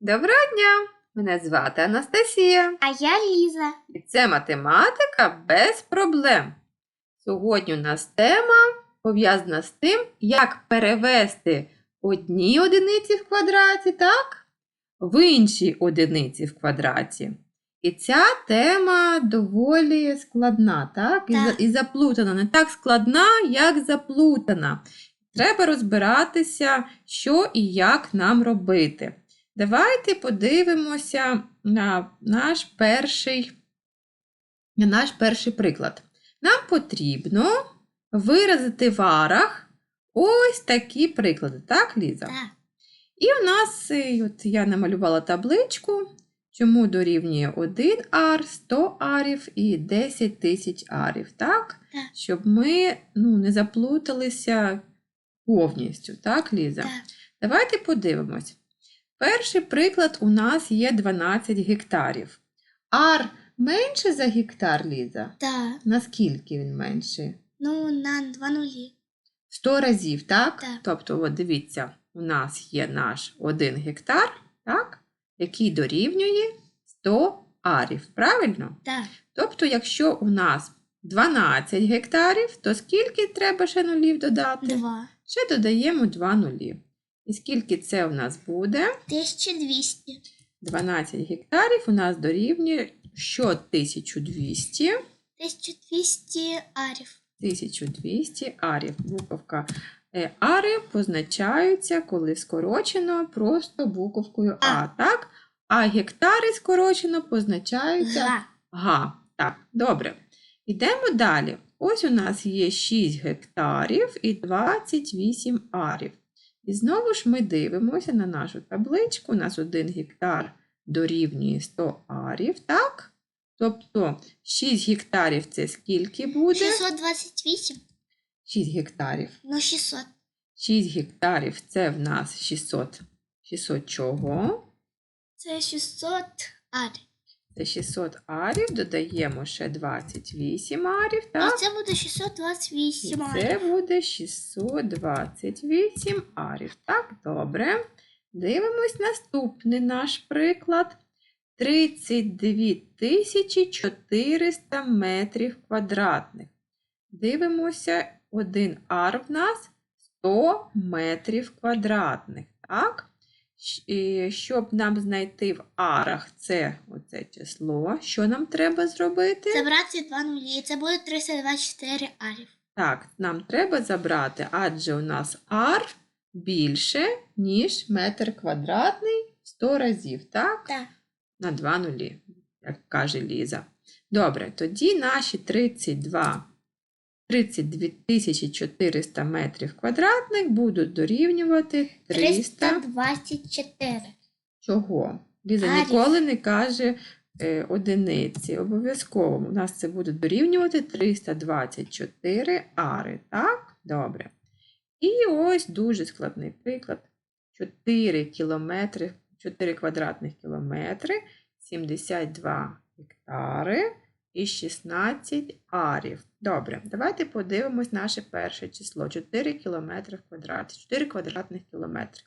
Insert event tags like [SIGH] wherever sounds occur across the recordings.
Доброго дня! Мене звати Анастасія, А я Ліза. і це математика без проблем. Сьогодні у нас тема пов'язана з тим, як перевести одні одиниці в квадраті, так? В інші одиниці в квадраті. І ця тема доволі складна, так? І, Так. і заплутана. Не так складна, як заплутана. Треба розбиратися, що і як нам робити. Давайте подивимося на наш перший, на наш перший приклад. Нам потрібно виразити в арах ось такі приклади, так, Ліза? Так. І в нас, е, от я намалювала табличку, чому дорівнює 1 ар, 100 арів і 10 тисяч арів, так? Так. Щоб ми ну, не заплуталися повністю, так, Ліза? Так. Давайте подивимось. Перший приклад у нас є 12 гектарів. Ар менше за гектар, Ліза? Так. Наскільки він менший? Ну, на два нулі. 100 разів, так? Так. Тобто, от дивіться, у нас є наш 1 гектар, так? який дорівнює 100 арів. Правильно? Так. Тобто, якщо у нас 12 гектарів, то скільки треба ще нулів додати? Два. Ще додаємо 2 нулі. І скільки це у нас буде? 1200. 12 гектарів у нас дорівнює що 1200? 1200 арів. 1200 арів. Буковка е, ари позначаються, коли скорочено просто буковкою А, А. так? А гектари скорочено позначаються Га. Га. Так, добре. Йдемо далі. Ось у нас є 6 гектарів і 28 арів. І знову ж ми дивимося на нашу табличку. У нас 1 гектар дорівнює 100 арів, так? Тобто 6 гектарів це скільки буде? 628. 6 гектарів. Ну, 600. 6 гектарів це в нас 600. 600 чого? Це 600 арів. Це 600 арів, додаємо ще 28 арів, І це буде 628 арів. це буде 628 арів. Так, добре. Дивимось наступний наш приклад. 32 тисячі 400 метрів квадратних. Дивимося, один ар в нас 100 метрів квадратних. Так? І Щоб нам знайти в арах це оце число, що нам треба зробити? Забрати два нулі. І це буде 324 арів. Так, нам треба забрати, адже у нас ар більше, ніж метр квадратний 100 разів, так? Так. На 2 нулі, як каже Ліза. Добре, тоді наші 32, 32 400 метрів квадратних будуть дорівнювати 300. 324. Чого? Ліза ніколи не каже е, одиниці. Обов'язково у нас це буде дорівнювати 324 ари. Так? Добре. І ось дуже складний приклад. 4 кілометри, 4 квадратних кілометри, 72 гектари і 16 арів. Добре, давайте подивимось наше перше число. 4 кілометри в квадраті. 4 квадратних кілометри.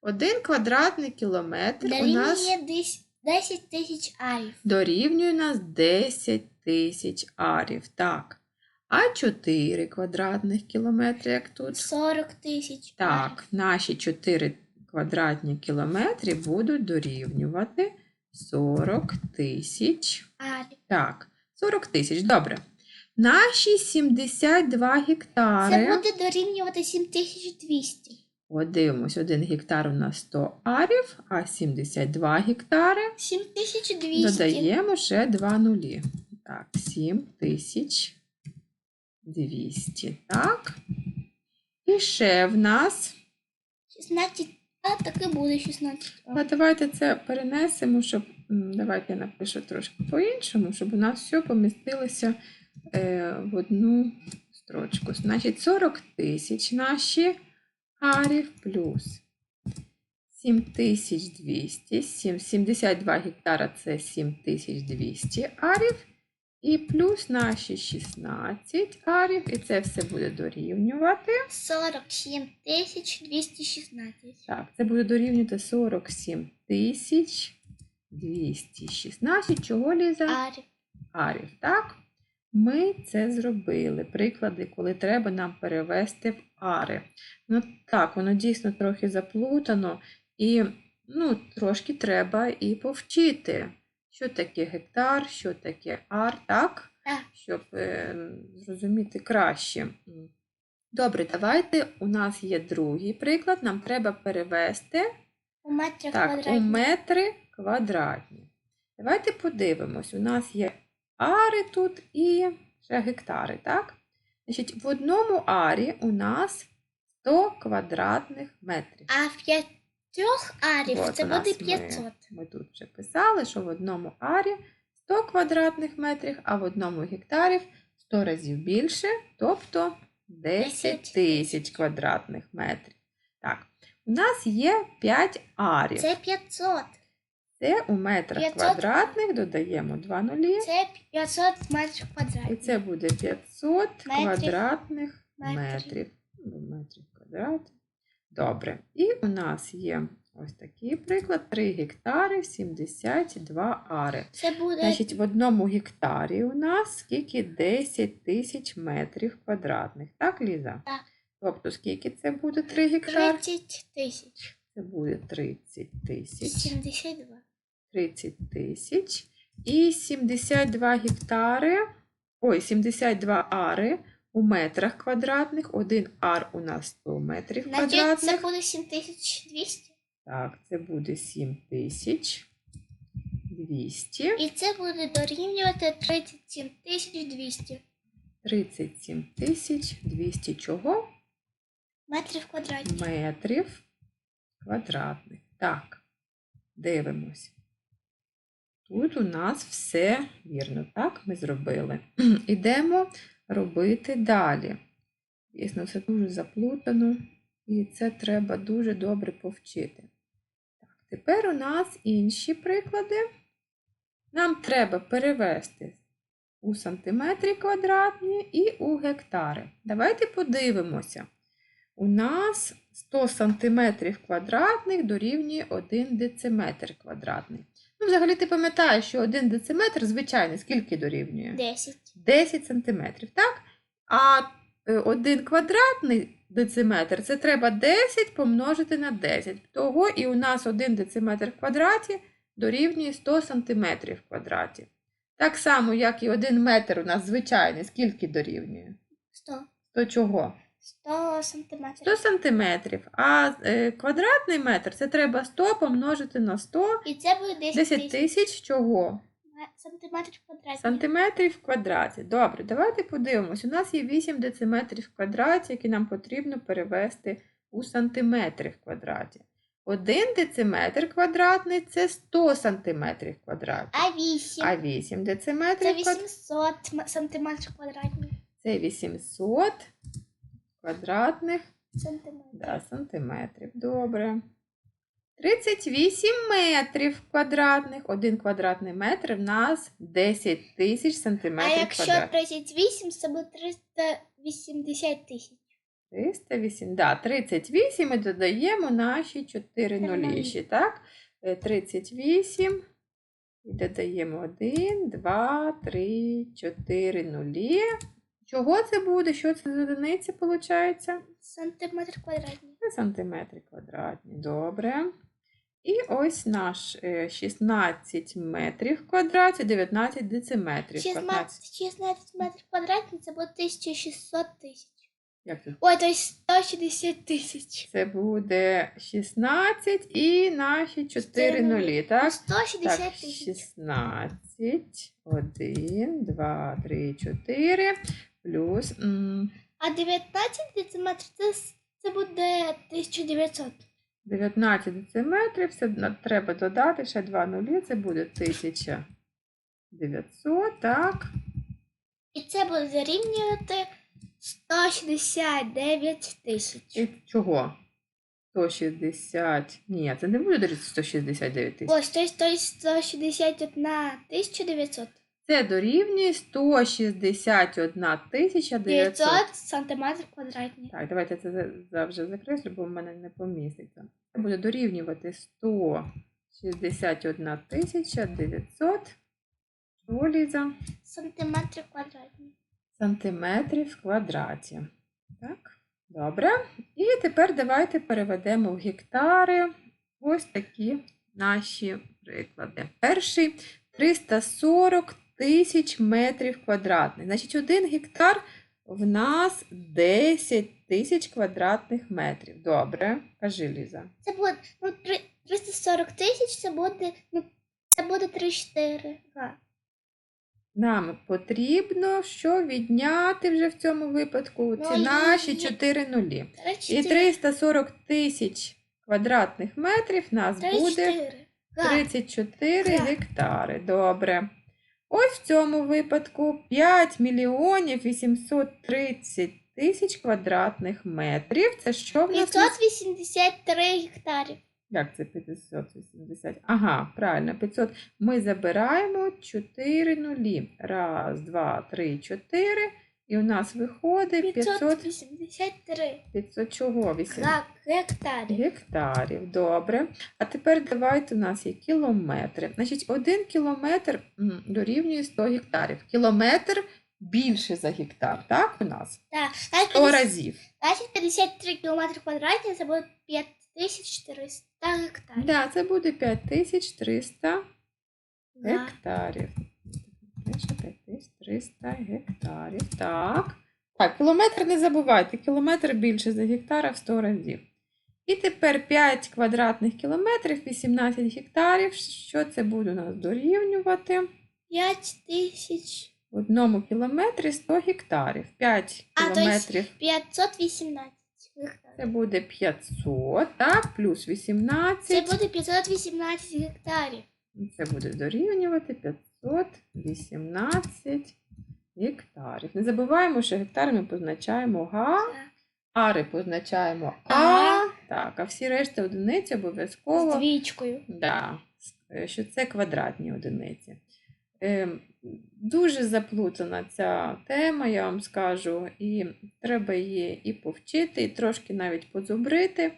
Один квадратний кілометр у нас Дорівнює 10 тисяч арів. дорівнює нас 10 тисяч арів. Так. А 4 квадратних кілометри, як тут? 40 тисяч Так, наші 4 квадратні кілометри будуть дорівнювати 40 тисяч. арів. Так, 40 тисяч, добре. Наші 72 гектари. Це буде дорівнювати 7200. От дивимось, 1 гектар у нас 100 арів, а 72 гектари 7200. додаємо ще 2 нулі. Так, 7200. Так. І ще в нас. 16. А так і буде 16. А давайте це перенесемо, щоб. Давайте я напишу трошки по-іншому, щоб у нас все помістилося е, в одну строчку. Значить, 40 тисяч наші арів плюс 7200. Сім- 72 гектара це 7200 арів. І плюс наші 16 арів. І це все буде дорівнювати. 47 тисяч 216. Так, це буде дорівнювати 47 216. Чого, Ліза? Арі. арів. Так? Ми це зробили. Приклади, коли треба нам перевести в ари. Ну так, воно дійсно трохи заплутано, і ну, трошки треба і повчити, що таке гектар, що таке ар, так? Так. Щоб е, зрозуміти краще. Добре, давайте. У нас є другий приклад. Нам треба перевести У метрах так, у метри квадратні. Давайте подивимось. У нас є ари тут і ще гектари, так? Значить, в одному арі у нас 100 квадратних метрів. А в п'ятьох арів От це буде 500. Ми тут вже писали, що в одному арі 100 квадратних метрів, а в одному гектарі 100 разів більше, тобто 10 10 тисяч квадратних метрів. Так, у нас є 5 арів. Це 500. Це у метрах 500. квадратних додаємо 2 нулі. Це 500 метрів І квадратних. це буде 500 Метрів. квадратних Метрів. метрів. Ну, метрів квадратів. Добре. І у нас є ось такий приклад: 3 гектари, 72 ари. Це буде Значить, в одному гектарі у нас скільки 10 тисяч метрів квадратних. Так, Ліза? Так. Тобто, скільки це буде 3 гектари? 30 тисяч. Це буде 30 тисяч. 72. 30 тисяч і 72 гектари, ой, 72 ари у метрах квадратних. Один ар у нас 100 метрів Значить, це буде 7200. Так, це буде 7200. І це буде дорівнювати 37 200 37 тисяч 200 чого? метрів квадратних. Метрів квадратних. Так, дивимось. Тут у нас все вірно, так, ми зробили. [CLEARS THROAT] Ідемо робити далі. Дійсно, все дуже заплутано, і це треба дуже добре повчити. Так, тепер у нас інші приклади. Нам треба перевести у сантиметри квадратні і у гектари. Давайте подивимося. У нас 100 сантиметрів квадратних дорівнює 1 дециметр квадратний. Взагалі, ти пам'ятаєш, що 1 дециметр звичайний скільки дорівнює? 10. 10 сантиметрів, так? А 1 квадратний дециметр це треба 10 помножити на 10. Того і у нас 1 дециметр в квадраті дорівнює 100 сантиметрів в квадраті. Так само, як і 1 метр у нас звичайний, скільки дорівнює? 100. 100 чого? 100 сантиметрів. 100 сантиметрів. А е, квадратний метр це треба 100 помножити на 100. І це буде 10 10 тисяч тисяч чого? сантиметрів квадратних. Сантиметрів в квадраті. Добре, давайте подивимось. У нас є 8 дециметрів в квадраті, які нам потрібно перевести у сантиметри в квадраті. 1 дециметр квадратний це 100 сантиметрів в квадраті. А 8. А 8 Це дециметрів квадраті 800 м- сантиметрів квадратних. це 800 квадратних Сантиметрів. Да, сантиметрів. Добре. 38 метрів квадратних. Один квадратний метр в нас 10 тисяч сантиметрів. А якщо квадратних. 38, це буде 380 тисяч. 308, да, 38 ми додаємо наші 4 нулі. нуліші, так? Е, 38 і додаємо 1, 2, 3, 4 нулі. Чого це буде? Що це за одиниці виходить? Сантиметр квадратний. Сантиметри квадратні. Добре. І ось наш е, 16 метрів в квадраті, 19 дециметрів. 16, 16 метрів квадратних це буде 1600 тисяч. Як тут? Ой, то 160 тисяч. Це буде 16 і наші 4 нулі. нулі, так? 160 Так, тисяч. 16, 1, 2, 3, 4, плюс А 19 дециметрів це, це буде 1900. 19 дециметрів, це треба додати ще 2 нулі, це буде 1900, так? І це буде зарівнювати 169 тисяч. І чого? 160. Ні, це не буде дорівнювати 169 тисяч. Ось, то є 161 900. Це дорівнює 161 тисяча 900. 900 сантиметрів квадратних. Так, давайте це за- завжди закреслю, бо в мене не поміститься. Це буде дорівнювати 100 61 тисяча 900. Що, Ліза? Сантиметри квадратні. Сантиметрів квадраті. Так, добре. І тепер давайте переведемо в гектари ось такі наші приклади. Перший 340 тисяч метрів квадратних. Значить, один гектар в нас 10 тисяч квадратних метрів. Добре, кажи, Ліза. Це буде ну, 340 тисяч, це буде, ну, це буде 3-4. Нам потрібно що відняти вже в цьому випадку ці Ну, наші 4 нулі. І 3-4. 340 тисяч квадратних метрів нас буде 3-4. 34 Так. гектари. Добре. Ось в цьому випадку 5 мільйонів 830 тисяч квадратних метрів. Це що в нас? 583 гектарів. Як це 580? Ага, правильно, 500. Ми забираємо 4 нулі. Раз, два, три, чотири. І у нас виходить 500, 583 500 чого? 8 гектарів. гектарів. Добре. А тепер давайте у нас є кілометри. Значить, один кілометр дорівнює 100 гектарів. Кілометр більше за гектар, так у нас? Так, 100 разів. Значить, 53 кілометри квадратні, це буде 5400 гектарів. Да, це буде 5300 Га. гектарів. Пише 5300 гектарів. Так. Так, кілометр не забувайте. Кілометр більше за гектара в 100 разів. І тепер 5 квадратних кілометрів, 18 гектарів. Що це буде у нас дорівнювати? 5 тисяч В одному кілометрі 100 гектарів. 5 А, то кілометрів 518 гектарів. це буде 500, так, плюс 18. Це буде 518 гектарів. Це буде дорівнювати 518 гектарів. Не забуваємо, що гектари ми позначаємо га, ари позначаємо а. Так, а всі решта одиниці З обов'язково, двічкою. да, е, що це квадратні одиниці. Ем, Дуже заплутана ця тема, я вам скажу, і треба її і повчити, і трошки навіть позубрити.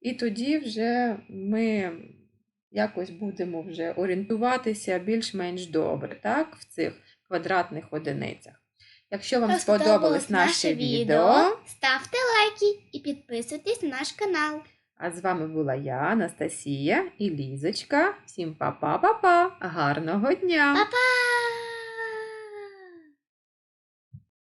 І тоді вже ми якось будемо вже орієнтуватися більш-менш добре, так, в цих квадратних одиницях. Якщо вам сподобалось наше відео, ставте лайки і підписуйтесь на наш канал. а з вами була я, Анастасія і Лізочка. Всім па-па-па-па! Гарного дня! Па-па!